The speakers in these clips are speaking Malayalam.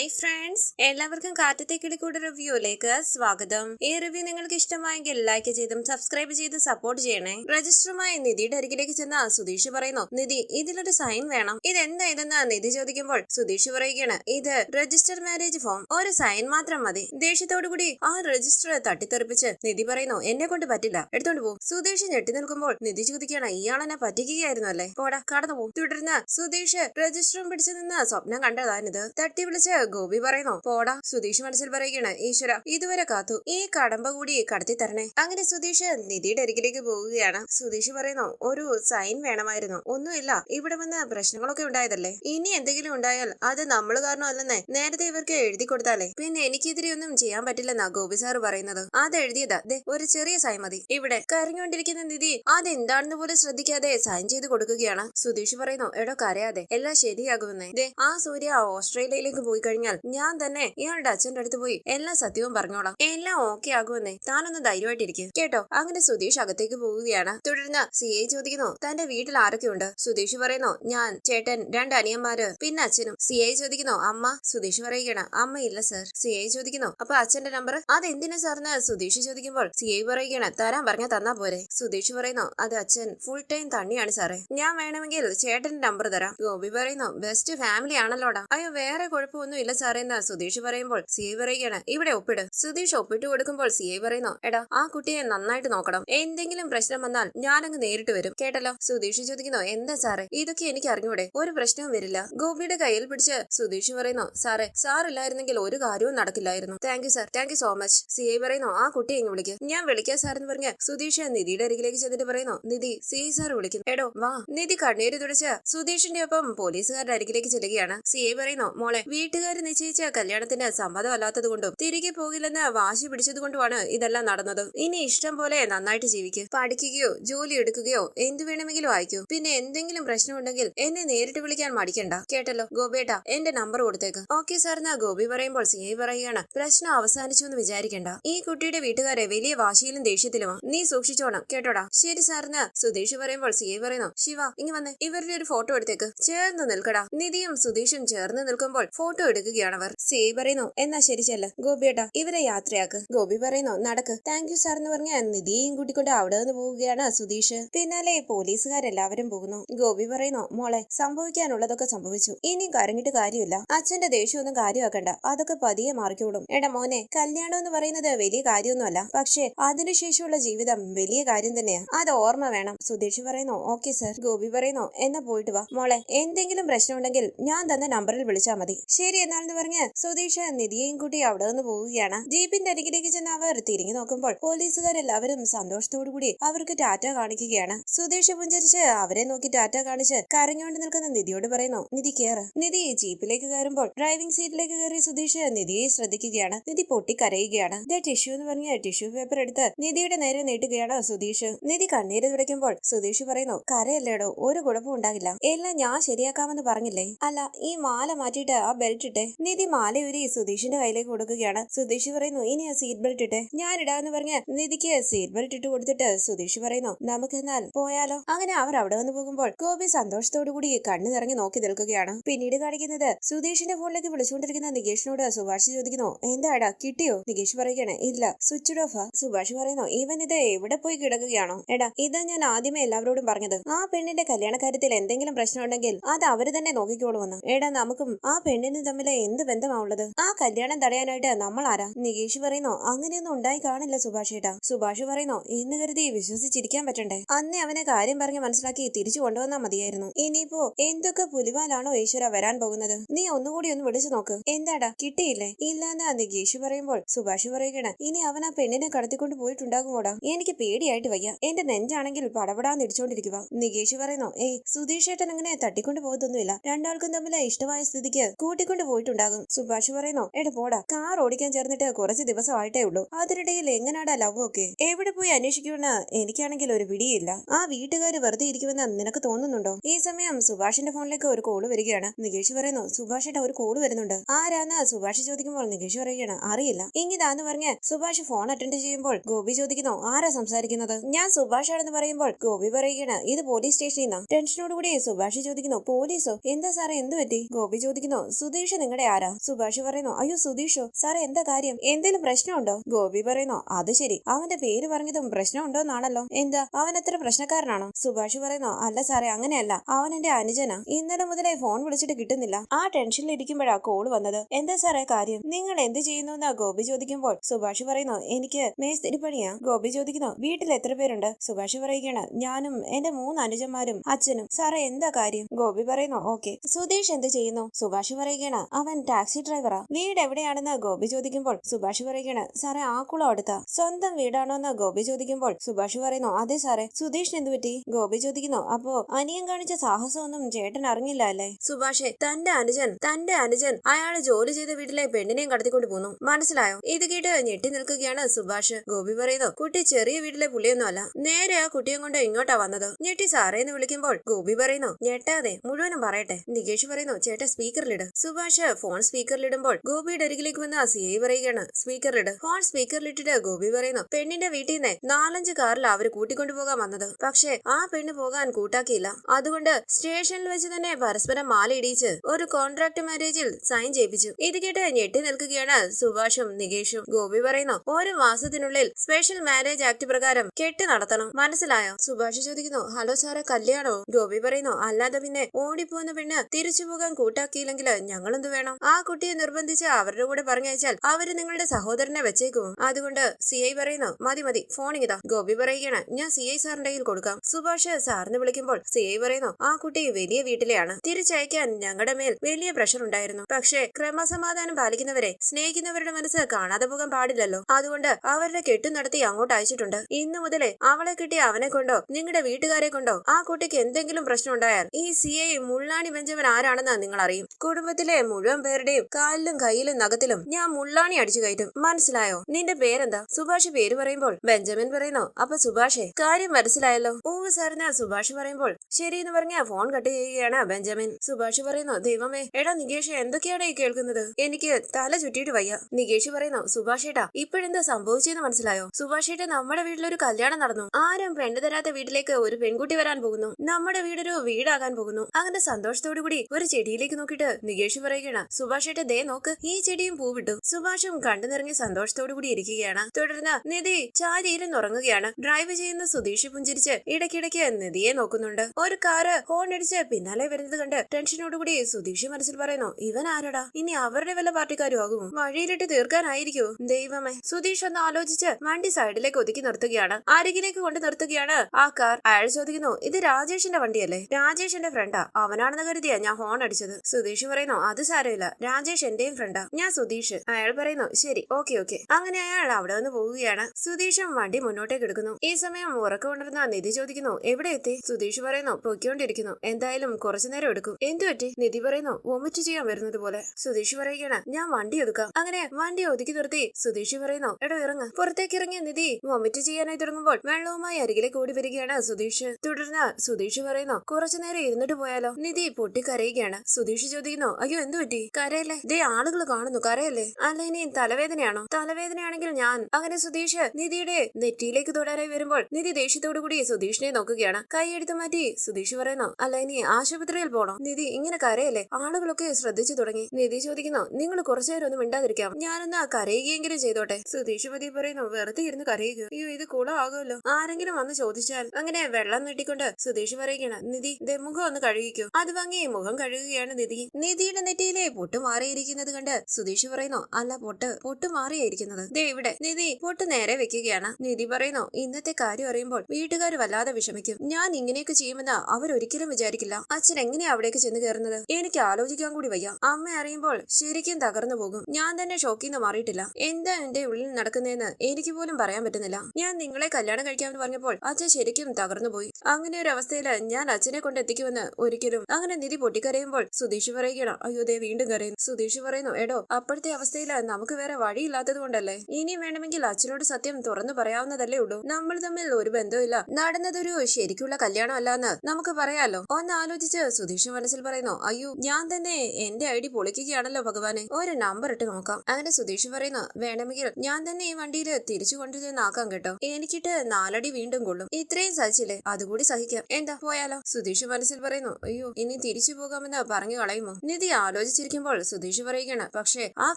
ഹായ് ഫ്രണ്ട്സ് എല്ലാവർക്കും കാറ്റത്തെ കൂടെ റിവ്യൂയിലേക്ക് സ്വാഗതം. ഈ റിവ്യൂ നിങ്ങൾക്ക് ഇഷ്ടമായെങ്കിൽ ലൈക്ക് ചെയ്തും സബ്സ്ക്രൈബ് ചെയ്ത് സപ്പോർട്ട് ചെയ്യണേ. രജിസ്റ്ററുമായി നിധിയുടെ അരികിലേക്ക് ചെന്ന സുധീഷ് പറയുന്നു. നിധി ഇതിലൊരു സൈൻ വേണം. ഇതെന്താ ഇതെന്ന് നിധി ചോദിക്കുമ്പോൾ സുധീഷ് പറയുകയാണ്. ഇത് രജിസ്റ്റർ മാരേജ് ഫോം ഒരു സൈൻ മാത്രം മതി. ദേഷ്യത്തോടുകൂടി ആ രജിസ്റ്റർ തട്ടിത്തെറിപ്പിച്ച് നിധി പറയുന്നു എന്നെ കൊണ്ട് പറ്റില്ല. എടുത്തോണ്ട് പോകും സുധീഷ് ഞെട്ടി നിൽക്കുമ്പോൾ നിധി ചോദിക്കുകയാണ് ഇയാളെന്നെ പറ്റിക്കുകയായിരുന്നു അല്ലേ? പോടാ കടന്നു പോകും തുടർന്ന് സുധീഷ് രജിസ്റ്ററും പിടിച്ചു നിന്ന് സ്വപ്നം കണ്ടതാണിത്. തട്ടി വിളിച്ച് ഗോപി പറയുന്നു. പോടാ സുധീഷ് മനസ്സിൽ പറയുകയാണ് ഈശ്വര ഇതുവരെ കാത്തു. ഈ കടമ്പ കൂടി കടത്തി തരണേ. അങ്ങനെ സുധീഷ് നിധിയുടെ അരികിലേക്ക് പോവുകയാണ്. സുധീഷ് പറയുന്നു ഒരു സൈൻ വേണമായിരുന്നു. ഒന്നുമില്ല ഇവിടെ വന്ന് പ്രശ്നങ്ങളൊക്കെ ഉണ്ടായതല്ലേ? ഇനി എന്തെങ്കിലും ഉണ്ടായാൽ അത് നമ്മൾ കാരണമല്ലെന്നേ. നേരത്തെ ഇവർക്ക് എഴുതി കൊടുത്താലേ. പിന്നെ എനിക്കെതിരെ ഒന്നും ചെയ്യാൻ പറ്റില്ലെന്നാ ഗോപി സാർ പറയുന്നത്. അത് എഴുതിയതാ. ദേ ഒരു ചെറിയ സൈൻ മതി. ഇവിടെ കരഞ്ഞുകൊണ്ടിരിക്കുന്ന നിധി അതെന്താണെന്ന് പോലും ശ്രദ്ധിക്കാതെ സൈൻ ചെയ്ത് കൊടുക്കുകയാണ്. സുധീഷ് പറയുന്നു എടോ കരയാതെ. എല്ലാം ശരിയാകുമെന്നേ. ദേ ആ സൂര്യ ഓസ്ട്രേലിയയിലേക്ക് പോയി കഴിഞ്ഞാൽ ഞാൻ തന്നെ ഇയാളുടെ അച്ഛന്റെ അടുത്ത് പോയി എല്ലാ സത്യവും പറഞ്ഞോളാം. എല്ലാം ഓക്കെ ആകുമെന്നേ. താനൊന്ന് ധൈര്യമായിട്ടിരിക്കും. കേട്ടോ? അങ്ങനെ സുധീഷ് അകത്തേക്ക് പോവുകയാണ്. തുടർന്ന് സി ഐ ചോദിക്കുന്നു തന്റെ വീട്ടിൽ ആരൊക്കെ ഉണ്ട്? സുധീഷ് പറയുന്നു ഞാൻ ചേട്ടൻ രണ്ട് അനിയന്മാര് പിന്നെ അച്ഛനും. സി ഐ ചോദിക്കുന്നു അമ്മ? സുധീഷ് പറയുകയാണ് അമ്മ ഇല്ല സർ സി ഐ ചോദിക്കുന്നു അപ്പൊ അച്ഛന്റെ നമ്പർ അതെന്തിനാ സാറിന് സുധീഷ് ചോദിക്കുമ്പോൾ സി ഐ പറയുകയാണ് തരാൻ പറഞ്ഞ തന്നാ പോരെ. സുധീഷ് പറയുന്നു അത് അച്ഛൻ ഫുൾ ടൈം തണ്ണിയാണ് സാറേ ഞാൻ വേണമെങ്കിൽ ചേട്ടന്റെ നമ്പർ തരാം. ഗോപി പറയുന്നു ബെസ്റ്റ് ഫാമിലി ആണല്ലോടാ. അയ്യോ വേറെ കുഴപ്പമൊന്നും ഇല്ല എന്നാ സുധീഷ് പറയുമ്പോൾ സി ഐ പറയുകയാണ്. ഇവിടെ ഒപ്പിട്. സുധീഷ് ഒപ്പിട്ട് കൊടുക്കുമ്പോൾ സി ഐ പറയുന്നു? എടാ ആ കുട്ടിയെ നന്നായിട്ട് നോക്കണം. എന്തെങ്കിലും പ്രശ്നം വന്നാൽ ഞാനങ്ങ് നേരിട്ട് വരും. കേട്ടല്ലോ? സുധീഷ് ചോദിക്കുന്നു. എന്താ സാറേ? ഇതൊക്കെ എനിക്ക് അറിഞ്ഞൂടെ? ഒരു പ്രശ്നവും വരില്ല. ഗോപിയുടെ കയ്യിൽ പിടിച്ച് സുധീഷ് പറയുന്നു? സാറേ സാറില്ലായിരുന്നെങ്കിൽ ഒരു കാര്യവും നടക്കില്ലായിരുന്നു. Thank you sir thank you so much C I പറയുന്നു? ആ കുട്ടിയെ ഇങ്ങ് വിളിക്കുക ഞാൻ വിളിക്കാം സാർ എന്ന് പറഞ്ഞ് സുധീഷ് നിധിയുടെ അരികിലേക്ക് ചെന്നിട്ട് പറയുന്നു. നിധി സി ഐ സാർ വിളിക്കുന്നു. എടോ വാ. നിധി കണ്ണീര് തുടച്ച് സുധീഷിന്റെ ഒപ്പം പോലീസുകാരുടെ അരികിലേക്ക് ചെല്ലുകയാണ്. സി ഐ പറയുന്നു മോളെ വീട്ടുകാർ നിശ്ചയിച്ച കല്യാണത്തിന് സമ്മതമല്ലാത്തത് കൊണ്ടും തിരികെ പോകില്ലെന്ന് വാശി പിടിച്ചത് കൊണ്ടുമാണ് ഇതെല്ലാം നടന്നത്. ഇനി ഇഷ്ടം പോലെ നന്നായിട്ട് ജീവിക്കുക പഠിക്കുകയോ ജോലി എടുക്കുകയോ എന്തു വേണമെങ്കിലും അയക്കൂ പിന്നെ എന്തെങ്കിലും പ്രശ്നമുണ്ടെങ്കിൽ എന്നെ നേരിട്ട് വിളിക്കാൻ മടിക്കണ്ട. കേട്ടല്ലോ? ഗോപേട്ട എന്റെ നമ്പർ കൊടുത്തേക്ക്. ഓക്കെ എന്നാ ഗോപി പറയുമ്പോൾ സി ഐ പറയുകയാണ്. പ്രശ്നം അവസാനിച്ചു എന്ന് വിചാരിക്കണ്ട. ഈ കുട്ടിയുടെ വീട്ടുകാരെ വലിയ വാശിയിലും ദേഷ്യത്തിലുമാ. നീ സൂക്ഷിച്ചോണം. കേട്ടോടാ? ശരി സാറിന് സുധീഷ് പറയുമ്പോൾ സി ഐ പറയുന്നു. ശിവ ഇങ്ങ് ഇവരുടെ ഒരു ഫോട്ടോ എടുത്തേക്ക്. ചേർന്ന് നിൽക്കടാ. നിധിയും സുധീഷും ചേർന്ന് നിൽക്കുമ്പോൾ ഫോട്ടോ എടുക്കുകയാണ് അവർ. സി പറയുന്നു എന്നാ ശരി ചെല്ല ഗോപിയേട്ടാ ഇവരെ യാത്രയാക്ക്. ഗോപി പറയുന്നു നടക്ക് താങ്ക് യു സാർ എന്ന് പറഞ്ഞ നിധിയെയും കൂട്ടിക്കൊണ്ട് അവിടെ നിന്ന് പോവുകയാണ് സുധീഷ്. പിന്നാലെ പോലീസുകാരെല്ലാവരും പോകുന്നു. ഗോപി പറയുന്നു മോളെ സംഭവിക്കാനുള്ളതൊക്കെ സംഭവിച്ചു. ഇനി കരഞ്ഞിട്ട് കാര്യമില്ല. അച്ഛന്റെ ദേഷ്യമൊന്നും കാര്യമാക്കണ്ട. അതൊക്കെ പതിയെ മാറിക്കോളും. എടാ മോനെ കല്യാണം എന്ന് പറയുന്നത് വലിയ കാര്യമൊന്നുമല്ല. പക്ഷേ അതിനുശേഷമുള്ള ജീവിതം വലിയ കാര്യം തന്നെയാ. അത് ഓർമ്മ വേണം. സുധീഷ് പറയുന്നു ഓക്കെ സർ ഗോപി പറയുന്നു എന്നാ പോയിട്ട് വാ. മോളെ എന്തെങ്കിലും പ്രശ്നമുണ്ടെങ്കിൽ ഞാൻ തന്നെ നമ്പറിൽ വിളിച്ചാൽ മതി. ശരി എന്നാണെന്ന് പറഞ്ഞ് സുധീഷ് നിധിയെയും കൂട്ടി അവിടെ നിന്ന് പോവുകയാണ്. ജീപ്പിന്റെ അരികിലേക്ക് ചെന്ന് അവർ തിരിഞ്ഞു നോക്കുമ്പോൾ പോലീസുകാരെല്ലാവരും സന്തോഷത്തോടു കൂടി അവർക്ക് ടാറ്റ കാണിക്കുകയാണ്. സുധീഷ് പുഞ്ചരിച്ച് അവരെ നോക്കി ടാറ്റ കാണിച്ച് കരഞ്ഞുകൊണ്ട് നിൽക്കുന്ന നിധിയോട് പറയുന്നു നിധി കയറ് നിധി ജീപ്പിലേക്ക് കയറുമ്പോൾ ഡ്രൈവിംഗ് സീറ്റിലേക്ക് കയറി സുധീഷ് നിധിയെ ശ്രദ്ധിക്കുകയാണ്. നിധി പൊട്ടിക്കരയുകയാണ്. ദേ ടിഷ്യൂ എന്ന് പറഞ്ഞ ടിഷ്യൂ പേപ്പർ എടുത്ത് നിധിയുടെ നേരെ നീട്ടുകയാണ് സുധീഷ് നിധി കണ്ണീര് തുടയ്ക്കുമ്പോൾ സുധീഷ് പറയുന്നു കരയല്ലേടോ ഒരു കുഴപ്പവും ഉണ്ടാകില്ല. എല്ലാം ഞാൻ ശരിയാക്കാമെന്ന് പറഞ്ഞില്ലേ? അല്ല ഈ മാല മാറ്റിയിട്ട് ആ ബെൽറ്റ് ഇട്ടെ നിധി മാല ഉരി സുധീഷിന്റെ കയ്യിലേക്ക് കൊടുക്കുകയാണ്. സുധീഷ് പറയുന്നു ഇനി ആ സീറ്റ് ബെൽറ്റ് ഇട്ടെ ഞാൻ ഇടാന്ന് പറഞ്ഞ് നിധിക്ക് സീറ്റ് ബെൽറ്റ് ഇട്ട് കൊടുത്തിട്ട് സുധീഷ് പറയുന്നു നമുക്ക് എന്നാൽ പോയാലോ? അങ്ങനെ അവർ അവിടെ വന്ന് പോകുമ്പോൾ ഗോപി സന്തോഷത്തോടു കൂടി കണ്ണു നിറങ്ങി നോക്കി നിൽക്കുകയാണ്. പിന്നീട് കാണിക്കുന്നത് സുധീഷിന്റെ ഫോണിലേക്ക് വിളിച്ചുകൊണ്ടിരിക്കുന്ന നികേഷിനോട് സുഭാഷ് ചോദിക്കുന്നു എന്താടാ കിട്ടിയോ? നികേഷ് പറയുകയാണ് ഇല്ല സ്വിച്ച് ഓഫ് സുഭാഷ് പറയുന്നു ഇവൻ ഇത് എവിടെ പോയി കിടക്കുകയാണോ? എടാ ഇതാ ഞാൻ ആദ്യമേ എല്ലാവരോടും പറഞ്ഞത്. ആ പെണ്ണിന്റെ കല്യാണ കാര്യത്തിൽ എന്തെങ്കിലും പ്രശ്നമുണ്ടെങ്കിൽ അത് അവർ തന്നെ നോക്കിക്കോളുമെന്ന്. എടാ നമുക്കും ആ പെണ്ണിനും തമ്മിൽ എന്ത് ബന്ധമാവുള്ളത്? ആ കല്യാണം തടയാനായിട്ട് നമ്മൾ ആരാ നികേഷ് പറയുന്നോ അങ്ങനെയൊന്നും ഉണ്ടായി കാണില്ല സുഭാഷ് ഏട്ടാ സുഭാഷ് പറയുന്നോ എന്ന് കരുതി വിശ്വസിച്ചിരിക്കാൻ പറ്റണ്ടേ? അന്നേ അവനെ കാര്യം പറഞ്ഞ് മനസ്സിലാക്കി തിരിച്ചു കൊണ്ടുവന്നാ മതിയായിരുന്നു. ഇനിയിപ്പോ എന്തൊക്കെ പുലിവാലാണോ ഈശ്വര വരാൻ പോകുന്നത്? നീ ഒന്നുകൂടി ഒന്ന് വിളിച്ചു നോക്ക്. എന്താടാ കിട്ടിയില്ലേ? ഇല്ലാന്നാ നികേഷ് പറയുമ്പോൾ. സുഭാഷ് പറയുകയാണ് ഇനി അവൻ ആ പെണ്ണിനെ കടത്തിക്കൊണ്ട് പോയിട്ടുണ്ടാകുമോടാ? എനിക്ക് പേടിയായിട്ട് വയ്യ. എന്റെ നെഞ്ചാണെങ്കിൽ പടപടാന്ന് ഇടിച്ചോണ്ടിരിക്കുക നികേഷ് പറയുന്നോ ഏയ് സുധീഷ് ഏട്ടൻ അങ്ങനെ തട്ടിക്കൊണ്ട് പോകത്തൊന്നുമില്ല. രണ്ടാൾക്കും തമ്മിൽ ഇഷ്ടമായ സ്ഥിതിക്ക് കൂട്ടിക്കൊണ്ട് പോയിട്ടുണ്ടാകും സുഭാഷ് പറയുന്നു എടാ പോടാ കാർ ഓടിക്കാൻ ചേർന്നിട്ട് കുറച്ച് ദിവസമായിട്ടേ ഉള്ളൂ. അതിനിടയിൽ എങ്ങനാടാ ലവ് ഒക്കെ? എവിടെ പോയി അന്വേഷിക്കുമെന്ന് എനിക്കാണെങ്കിൽ ഒരു പിടിയില്ല. ആ വീട്ടുകാർ വെറുതെ ഇരിക്കുമെന്ന് നിനക്ക് തോന്നുന്നുണ്ടോ? ഈ സമയം സുഭാഷിന്റെ ഫോണിലേക്ക് ഒരു കോൾ വരികയാണ്. നികേഷ് പറയുന്നു സുഭാഷിന്റെ ഒരു കോൾ വരുന്നുണ്ട്. ആരാന്ന്? സുഭാഷ് ചോദിക്കുമ്പോൾ നികേഷ് പറയുകയാണ് അറിയില്ല. ഇങ്ങിതാന്ന് പറഞ്ഞ് സുഭാഷ് ഫോൺ അറ്റൻഡ് ചെയ്യുമ്പോൾ ഗോപി ചോദിക്കുന്നു ആരാ സംസാരിക്കുന്നത്? ഞാൻ സുഭാഷ് ആണെന്ന് പറയുമ്പോൾ ഗോപി പറയുകയാണ് ഇത് പോലീസ് സ്റ്റേഷനിൽ ടെൻഷനോട് കൂടി സുഭാഷ് ചോദിക്കുന്നു പോലീസോ? എന്താ സാറേ എന്ത് പറ്റി? ഗോപി ചോദിക്കുന്നു സുധീഷ് നിങ്ങളുടെ ആരാ? സുഭാഷ് പറയുന്നു? അയ്യോ സുധീഷോ സാറേ എന്താ കാര്യം? എന്തെങ്കിലും പ്രശ്നമുണ്ടോ? ഗോപി പറയുന്നു? അത് ശരി. അവന്റെ പേര് പറഞ്ഞതും പ്രശ്നമുണ്ടോന്നാണല്ലോ. എന്താ? അവൻ എത്ര പ്രശ്നക്കാരനാണോ? സുഭാഷ് പറയുന്നു? അല്ല സാറേ അങ്ങനെയല്ല. അവൻ എന്റെ അനുജനാ. ഇന്നലെ മുതലേ ഫോൺ വിളിച്ചിട്ട് കിട്ടുന്നില്ല. ആ ടെൻഷനിൽ ഇരിക്കുമ്പോഴാ കോൾ വന്നത്. എന്താ സാറേ കാര്യം? നിങ്ങൾ എന്ത് ചെയ്യുന്നു എന്നാ ഗോപി ചോദിക്കുമ്പോൾ? സുഭാഷ് പറയുന്നു? എനിക്ക് മേസ്തിരി പണിയാ. ഗോപി ചോദിക്കുന്നു? വീട്ടിൽ എത്ര പേരുണ്ട്? സുഭാഷ് പറയുകയാണ്. ഞാനും എന്റെ മൂന്ന് അനുജന്മാരും അച്ഛനും. സാറേ എന്താ കാര്യം? ഗോപി പറയുന്നു? ഓക്കെ. സുധീഷ് എന്ത് ചെയ്യുന്നു? സുഭാഷ് പറയുകയാണ്. അവൻ ടാക്സി ഡ്രൈവറാ. വീട് എവിടെയാണെന്ന് ഗോപി ചോദിക്കുമ്പോൾ സുഭാഷ് പറയുകയാണ് സാറേ ആ കുളം അടുത്ത. സ്വന്തം വീടാണോ എന്ന് ഗോപി ചോദിക്കുമ്പോൾ സുഭാഷ് പറയുന്നു അതെ സാറേ. സുധീഷിന് എന്ത് പറ്റി? ഗോപി ചോദിക്കുന്നു അപ്പോ അനിയൻ കാണിച്ച സാഹസമൊന്നും ചേട്ടൻ അറിഞ്ഞില്ല അല്ലേ? സുഭാഷെ തന്റെ അനുജൻ തന്റെ അനുജൻ അയാൾ ജോലി ചെയ്ത വീട്ടിലെ പെണ്ണിനെയും കടത്തിക്കൊണ്ട് പോന്നു. മനസ്സിലായോ? ഇത് കേട്ട് ഞെട്ടി നിൽക്കുകയാണ് സുഭാഷ്. ഗോപി പറയുന്നു കുട്ടി ചെറിയ വീട്ടിലെ പുള്ളിയൊന്നും അല്ല. നേരെ ആ കുട്ടിയെ കൊണ്ട് ഇങ്ങോട്ടാ വന്നത്. ഞെട്ടി സാറേ എന്ന് വിളിക്കുമ്പോൾ ഗോപി പറയുന്നു ഞെട്ടാതെ മുഴുവനും പറയട്ടെ. നികേഷ് പറയുന്നു ചേട്ടാ സ്പീക്കറിലിട്. സുഭാഷ് ഫോൺ സ്പീക്കറിലിടുമ്പോൾ ഗോപിയുടെ അരികിലേക്ക് വന്ന് ഐ പറയുകയാണ്. സ്പീക്കറിലിട് ഫോൺ സ്പീക്കറിലിട്ടിട്ട് ഗോപി പറയുന്നു പെണ്ണിന്റെ വീട്ടിൽ നിന്ന് നാലഞ്ച് കാറിൽ അവർ കൂട്ടിക്കൊണ്ടുപോകാൻ വന്നത്. പക്ഷേ ആ പെണ്ണ് പോകാൻ കൂട്ടാക്കിയില്ല. അതുകൊണ്ട് സ്റ്റേഷനിൽ വെച്ച് തന്നെ പരസ്പരം മാലയിടിച്ച് ഒരു കോൺട്രാക്ട് മാരേജിൽ സൈൻ ചെയ്യിപ്പിച്ചു. ഇത് കേട്ട് ഞെട്ടി നിൽക്കുകയാണ് സുഭാഷും നികേഷും. ഗോപി പറയുന്നു ഒരു മാസത്തിനുള്ളിൽ സ്പെഷ്യൽ മാരേജ് ആക്ട് പ്രകാരം കെട്ടി നടത്തണം. മനസ്സിലായോ? സുഭാഷ് ചോദിക്കുന്നു ഹലോ സാറേ കല്യാണോ? ഗോപി പറയുന്നു അല്ലാതെ പിന്നെ ഓടിപ്പോന്ന പെണ്ണ് തിരിച്ചു പോകാൻ കൂട്ടാക്കിയില്ലെങ്കിൽ ഞങ്ങളെന്ത് വേണം. ആ കുട്ടിയെ നിർബന്ധിച്ച് അവരുടെ കൂടെ പറഞ്ഞയച്ചാൽ അവർ നിങ്ങളുടെ സഹോദരനെ വെച്ചേക്കുമോ അതുകൊണ്ട് സി ഐ പറയുന്നു മതി മതി ഫോണിങ്ങിതാ ഗോപി പറയുകയാണ് ഞാൻ സി ഐ സാറിന്റെ കയ്യിൽ കൊടുക്കാം. സുഭാഷ് സാറിന് വിളിക്കുമ്പോൾ സി ഐ പറയുന്നു ആ കുട്ടി വലിയ വീട്ടിലെയാണ്. തിരിച്ചയക്കാൻ ഞങ്ങളുടെ മേൽ വലിയ പ്രഷർ ഉണ്ടായിരുന്നു. പക്ഷേ ക്രമസമാധാനം പാലിക്കുന്നവരെ സ്നേഹിക്കുന്നവരുടെ മനസ്സ് കാണാതെ പോകാൻ പാടില്ലല്ലോ. അതുകൊണ്ട് അവരുടെ കെട്ടു നടത്തി അങ്ങോട്ട് അയച്ചിട്ടുണ്ട്. ഇന്നു മുതലേ അവളെ കിട്ടിയ അവനെ കൊണ്ടോ നിങ്ങളുടെ വീട്ടുകാരെ കൊണ്ടോ ആ കുട്ടിക്ക് എന്തെങ്കിലും പ്രശ്നം ഉണ്ടായാൽ ഈ സി ഐ മുള്ളാണി ബെഞ്ചമൻ ആരാണെന്ന് നിങ്ങൾ അറിയും കുടുംബത്തിലെ മുഴുവൻ പേരുടെയും കാലിലും കയ്യിലും നഖത്തിലും ഞാൻ മുള്ളാണി അടിച്ചു കയറ്റും. മനസ്സിലായോ? നിന്റെ പേരെന്താ? സുഭാഷ് പേര് പറയുമ്പോൾ ബെഞ്ചമിൻ പറയുന്നു? അപ്പൊ സുഭാഷേ കാര്യം മനസ്സിലായല്ലോ. ഓവ് സാറിന് സുഭാഷ് പറയുമ്പോൾ? ശരി എന്ന് പറഞ്ഞ ഫോൺ കട്ട് ചെയ്യുകയാണ് ബെഞ്ചമിൻ. സുഭാഷ് പറയുന്നു ദൈവമേ എടാ നികേഷ് എന്തൊക്കെയാണ് ഈ കേൾക്കുന്നത്? എനിക്ക് തല ചുറ്റിയിട്ട് വയ്യ. നികേഷ് പറയുന്നു സുഭാഷേട്ടാ ഇപ്പോഴെന്താ സംഭവിച്ചെന്ന് മനസ്സിലായോ? സുഭാഷേട്ട നമ്മുടെ വീട്ടിലൊരു കല്യാണം നടന്നു. ആരും പെണ്ണു തരാത്ത വീട്ടിലേക്ക് ഒരു പെൺകുട്ടി വരാൻ പോകുന്നു. നമ്മുടെ വീടൊരു വീടാകാൻ പോകുന്നു. അങ്ങനെ സന്തോഷത്തോടു കൂടി ഒരു ചെടിയിലേക്ക് നോക്കിയിട്ട് നികേഷ് പറയുകയാണ് സുഭാഷേട്ട ദേ നോക്ക് ഈ ചെടിയും പൂവിട്ടു. സുഭാഷും കണ്ടു നിറങ്ങി സന്തോഷത്തോടു കൂടി ഇരിക്കുകയാണ്. തുടർന്ന് നിധി ചാരിയിരുന്നുറങ്ങുകയാണ് ഡ്രൈവ് ചെയ്യുന്ന സുധീഷ് പുഞ്ചിരിച്ച് ഇടയ്ക്കിടയ്ക്ക് നിധിയെ നോക്കുന്നുണ്ട്. ഒരു കാറ് ഹോൺ അടിച്ച് പിന്നാലെ വരുന്നത് കണ്ട് ടെൻഷനോടുകൂടി സുധീഷ് മനസ്സിൽ പറയുന്നു ഇവൻ ആരടാ? ഇനി അവരുടെ വല്ല പാർട്ടിക്കാരും ആകുമോ? വഴിയിലിട്ട് തീർക്കാനായിരിക്കോ? ദൈവമേ. സുധീഷ് ഒന്ന് ആലോചിച്ച് വണ്ടി സൈഡിലേക്ക് ഒതുക്കി നിർത്തുകയാണ്. അരികിലേക്ക് കൊണ്ട് നിർത്തുകയാണ് ആ കാർ അയാൾ ചോദിക്കുന്നു ഇത് രാജേഷിന്റെ വണ്ടിയല്ലേ? രാജേഷിന്റെ ഫ്രണ്ടാ അവനാണെന്ന് കരുതിയാ ഞാൻ ഹോൺ അടിച്ചത്. സുധീഷ് പറയുന്നു അത് സാരമില്ല രാജേഷ് എന്റെയും ഫ്രണ്ടാ ഞാൻ സുധീഷ്. അയാൾ പറയുന്നു ശരി ഓക്കെ ഓക്കെ അങ്ങനെ അയാൾ അവിടെ വന്ന് പോവുകയാണ്. സുധീഷും വണ്ടി മുന്നോട്ടേക്ക് എടുക്കുന്നു. ഈ സമയം ഉറക്കമുണർന്ന നിധി ചോദിക്കുന്നു എവിടെ എത്തി? സുധീഷ് പറയുന്നു പൊയ്ക്കൊണ്ടിരിക്കുന്നു. എന്തായാലും കുറച്ചു നേരം എടുക്കും. എന്തു പറ്റി? നിധി പറയുന്നു വൊമിറ്റ് ചെയ്യാൻ വരുന്നത് പോലെ. സുധീഷ് പറയുകയാണ് ഞാൻ വണ്ടി ഒതുക്കാം. അങ്ങനെ വണ്ടി ഒതുക്കി നിർത്തി സുധീഷ് പറയുന്നു എടോ ഇറങ്ങ. പുറത്തേക്ക് ഇറങ്ങിയ നിധി വൊമിറ്റ് ചെയ്യാനായി തുടങ്ങുമ്പോൾ വെള്ളവുമായി അരികിലേക്ക് ഓടി വരികയാണ് സുധീഷ്. തുടർന്ന് സുധീഷ് പറയുന്നു കുറച്ചു നേരം ഇരുന്നിട്ട് പോയാലോ? നിധി പൊട്ടിക്കരയുകയാണ്. സുധീഷ് ചോദിക്കുന്നു അയ്യോ എന്തു പറ്റി കരയല്ലേ? ദേ ആളുകൾ കാണുന്നു. കരയല്ലേ? അല്ല ഇനി തലവേദനയാണോ? തലവേദനയാണെങ്കിൽ ഞാൻ. അങ്ങനെ സുധീഷ് നിധിയുടെ നെറ്റിയിലേക്ക് തൊടാനായി വരുമ്പോൾ നിധി ദേഷ്യത്തോടു കൂടി സുധീഷിനെ നോക്കുകയാണ്. കൈ എടുത്തു മാറ്റി സുധീഷ് പറയുന്നു അല്ല ഇനി ആശുപത്രിയിൽ പോണോ? നിധി ഇങ്ങനെ കരയല്ലേ? ആളുകളൊക്കെ ശ്രദ്ധിച്ചു തുടങ്ങി. നിധി ചോദിക്കുന്നു നിങ്ങൾ കുറച്ചു നേരം ഒന്ന് മിണ്ടാതിരിക്കാം ഞാനൊന്ന് ആ കരയുകയെങ്കിലും ചെയ്തോട്ടെ സുധീഷ് പതി പറയുന്നു. വെറുതെ ഇരുന്ന് കരയുക അയ്യോ ഇത് കുളമാകുമല്ലോ. ആരെങ്കിലും വന്ന് ചോദിച്ചാൽ? അങ്ങനെ വെള്ളം നീട്ടിക്കൊണ്ട് സുധീഷ് പറയുകയാണ്. നിധി ദേ മുഖം ഒന്ന് കഴുകിക്കോ. അത് വാങ്ങി മുഖം കഴുകുകയാണ് നിധി. നിധിയുടെ നെറ്റിയിലെ പൊട്ട് മാറിയിരിക്കുന്നത് കണ്ട് സുധീഷ് പറയുന്നു അല്ല പൊട്ട് പൊട്ട് മാറിയായിരിക്കുന്നത്. ദേ ഇവിടെ നിധി പൊട്ട് നേരെ വെക്കുകയാണ്. നിധി പറയുന്നു ഇന്നത്തെ കാര്യം അറിയുമ്പോൾ വീട്ടുകാർ വല്ലാതെ വിഷമിക്കും. ഞാൻ ഇങ്ങനെയൊക്കെ ചെയ്യുമെന്ന് അവരൊരിക്കലും വിചാരിക്കില്ല. അച്ഛൻ എങ്ങനെയാ അവിടേക്ക് ചെന്ന് കയറുന്നത്? എനിക്ക് ആലോചിക്കാൻ കൂടി വയ്യ. അമ്മ അറിയുമ്പോൾ ശരിക്കും തകർന്നു പോകും. ഞാൻ തന്നെ ഷോക്കിൽ നിന്ന് മാറിയിട്ടില്ല. എന്താ എന്റെ ഉള്ളിൽ നടക്കുന്നതെന്ന് എനിക്ക് പോലും പറയാൻ പറ്റുന്നില്ല. ഞാൻ നിങ്ങളെ കല്യാണം കഴിക്കാമെന്ന് പറഞ്ഞപ്പോൾ അച്ഛൻ ശരിക്കും തകർന്നു പോയി. അങ്ങനെ ഒരു അവസ്ഥയിൽ ഞാൻ അച്ഛനെ കൊണ്ട് എത്തിക്കുമെന്ന് ഒരിക്കലും അങ്ങനെ നിധി പൊട്ടിക്കരയുമ്പോൾ സുധീഷ് പറയുകയാണ് അയ്യോ ദേ വീണ്ടും കരയുന്നു. സുധീഷ് പറയുന്നു എടോ അപ്പോഴത്തെ അവസ്ഥയിൽ നമുക്ക് വേറെ വഴിയില്ലാത്തത് കൊണ്ടല്ലേ? ഇനിയും വേണമെങ്കിൽ അച്ഛനോട് സത്യം തുറന്നു പറയാവുന്നതല്ലേ ഉള്ളൂ. നമ്മൾ തമ്മിൽ ഒരു ബന്ധവുമില്ല. നടന്നതൊരു ശരിക്കുള്ള കല്യാണം അല്ലാന്ന് നമുക്ക് പറയാലോ? ഒന്ന് ആലോചിച്ച് സുധീഷ് മനസ്സിൽ പറയുന്നു അയ്യോ ഞാൻ തന്നെ എന്റെ ഐ ഡി പൊളിക്കുകയാണല്ലോ ഭഗവാനെ. ഒരു നമ്പർ ഇട്ട് നോക്കാം. അങ്ങനെ സുധീഷ് പറയുന്നു വേണമെങ്കിൽ ഞാൻ തന്നെ ഈ വണ്ടിയിൽ തിരിച്ചു കൊണ്ടുചെന്നാക്കാം കേട്ടോ. എനിക്കിട്ട് നാലടി വീണ്ടും കൊള്ളും. ഇത്രയും സഹിച്ചില്ലേ? അതുകൂടി സഹിക്കാം. എന്താ പോയാലോ? സുധീഷ് മനസ്സിൽ പറയുന്നു അയ്യോ ഇനി തിരിച്ചു പോകാമെന്ന് പറഞ്ഞു കളയുമോ? നിധി ആലോചിച്ചിരിക്കുമ്പോൾ സുധീഷ് പറയുകയാണ്. പക്ഷേ ആ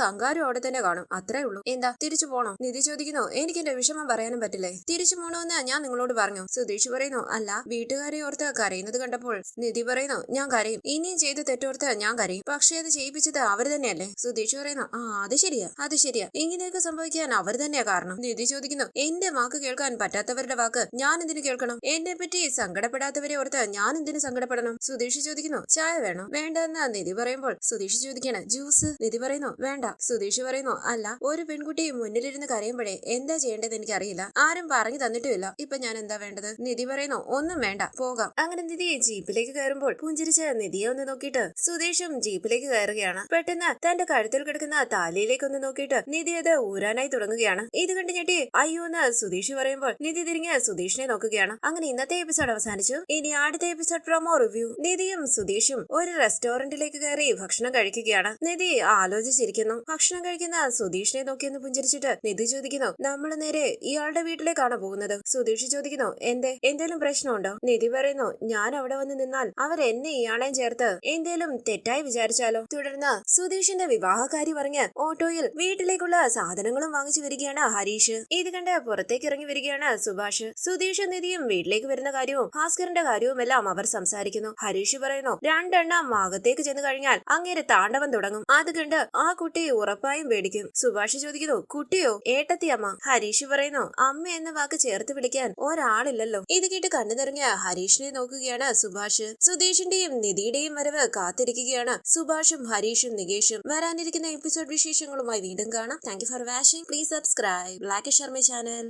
കങ്കാരു അവിടെ തന്നെ കാണും. അത്രേ ഉള്ളൂ. എന്താ തിരിച്ചു പോണോ? നിധി ചോദിക്കുന്നു. എനിക്ക് എന്റെ വിഷമം പറയാനും പറ്റില്ലേ? തിരിച്ചു പോണോന്ന് ഞാൻ നിങ്ങളോട് പറഞ്ഞു. സുധീഷ് പറയുന്നു. അല്ല വീട്ടുകാരെ ഓർത്ത് കരയുന്നത് കണ്ടപ്പോൾ നിധി പറയുന്നു ഞാൻ കരയും. ഇനിയും ചെയ്ത് തെറ്റോർത്ത് ഞാൻ കരയും. പക്ഷേ അത് ചെയ്യിപ്പിച്ചത് അവർ തന്നെയല്ലേ? സുധീഷ് പറയുന്നു ആ അത് ശരിയാ. അത് ശരിയാ. ഇങ്ങനെയൊക്കെ സംഭവിക്കാൻ അവർ തന്നെയാ കാരണം. നിധി ചോദിക്കുന്നു എന്റെ വാക്ക് കേൾക്കാൻ പറ്റാത്തവരുടെ വാക്ക് ഞാൻ എന്തിനു കേൾക്കണം? എന്നെ പറ്റി സങ്കടപ്പെടാത്തവരെ ഓർത്ത് ഞാൻ എന്തിനു സങ്കടപ്പെടണം? സുധീഷ് ചോദിക്കുന്നു ചായ വേണോ? വേണ്ടെന്ന് നിധി പറയുമ്പോൾ സുധീഷ് ചോദിക്കാണ് ജ്യൂസ് നിധി പറയുന്നു വേണ്ട. സുതീഷ് പറയുന്നു അല്ല ഒരു പെൺകുട്ടി മുന്നിലിരുന്ന് കരയുമ്പോഴേ എന്താ ചെയ്യേണ്ടത് എനിക്കറിയില്ല. ആരും പറഞ്ഞു തന്നിട്ടുമില്ല. ഇപ്പൊ ഞാൻ എന്താ വേണ്ടത്? നിധി പറയുന്നു ഒന്നും വേണ്ട പോകാം. അങ്ങനെ നിധി ജീപ്പിലേക്ക് കയറുമ്പോൾ പുഞ്ചിരിച്ച് നിധിയെ ഒന്ന് നോക്കിയിട്ട് സുതീഷും ജീപ്പിലേക്ക് കയറുകയാണ്. പെട്ടെന്ന് തന്റെ കഴുത്തിൽ കിടക്കുന്ന താലിയിലേക്ക് ഒന്ന് നോക്കിയിട്ട് നിധി അത് ഊരാനായി തുടങ്ങുകയാണ്. ഇത് കണ്ട് ഞെട്ടി അയ്യോ എന്ന് സുതീഷ് പറയുമ്പോൾ നിധി തിരിഞ്ഞ് സുതീഷിനെ നോക്കുകയാണ്. അങ്ങനെ ഇന്നത്തെ എപ്പിസോഡ് അവസാനിച്ചു. ഇനി അടുത്ത എപ്പിസോഡ് പ്രൊമോ റിവ്യൂ നിധിയും സുതീഷും ഒരു റെസ്റ്റോറന്റിലേക്ക് കയറി ഭക്ഷണം കഴിക്കുകയാണ്. നിധി ആലോചിച്ചിരിക്കുന്നു. ഭക്ഷണം കഴിക്കുന്ന സുധീഷിനെ നോക്കിയൊന്ന് പുഞ്ചിരിച്ചിട്ട് നിധി ചോദിക്കുന്നു നമ്മൾ നേരെ ഇയാളുടെ വീട്ടിലേക്കാണ് പോകുന്നത്? സുധീഷ് ചോദിക്കുന്നു എന്തേ? എന്തേലും പ്രശ്നമുണ്ടോ? നിധി പറയുന്നു ഞാൻ അവിടെ വന്ന് നിന്നാൽ അവർ എന്നെ ഇയാളെയും ചേർത്ത് എന്തേലും തെറ്റായി വിചാരിച്ചാലോ? തുടർന്ന് സുധീഷിന്റെ വിവാഹകാരി പറഞ്ഞ് ഓട്ടോയിൽ വീട്ടിലേക്കുള്ള സാധനങ്ങളും വാങ്ങിച്ചു വരികയാണ് ഹരീഷ്. ഇത് കണ്ട് പുറത്തേക്ക് ഇറങ്ങി വരികയാണ് സുഭാഷ്. സുധീഷ് നിധിയും വീട്ടിലേക്ക് വരുന്ന കാര്യവും ഭാസ്കറിന്റെ കാര്യവും എല്ലാം അവർ സംസാരിക്കുന്നു. ഹരീഷ് പറയുന്നു രണ്ടെണ്ണം ഭാഗത്തേക്ക് ചെന്ന് കഴിഞ്ഞാൽ അങ്ങേരെ താണ്ഡവം തുടങ്ങും. അത് കണ്ട് ആ കുട്ടിയെ ഉറപ്പായും പേടിക്കും. സുഭാഷ് ചോദിക്കുന്നു കുട്ടിയോ ഏട്ടത്തി അമ്മ? ഹരീഷ് പറയുന്നു അമ്മ എന്ന വാക്ക് ചേർത്ത് വിളിക്കാൻ ഒരാളില്ലല്ലോ. ഇത് കേട്ട് കണ്ണു നിറങ്ങിയ ഹരീഷിനെ നോക്കുകയാണ് സുഭാഷ്. സുധീഷിന്റെയും നിധിയുടെയും വരവ് കാത്തിരിക്കുകയാണ് സുഭാഷും ഹരീഷും നികേഷും. വരാനിരിക്കുന്ന എപ്പിസോഡ് വിശേഷങ്ങളുമായി വീണ്ടും കാണാം. Thank for watching please subscribe Lakki Sharma channel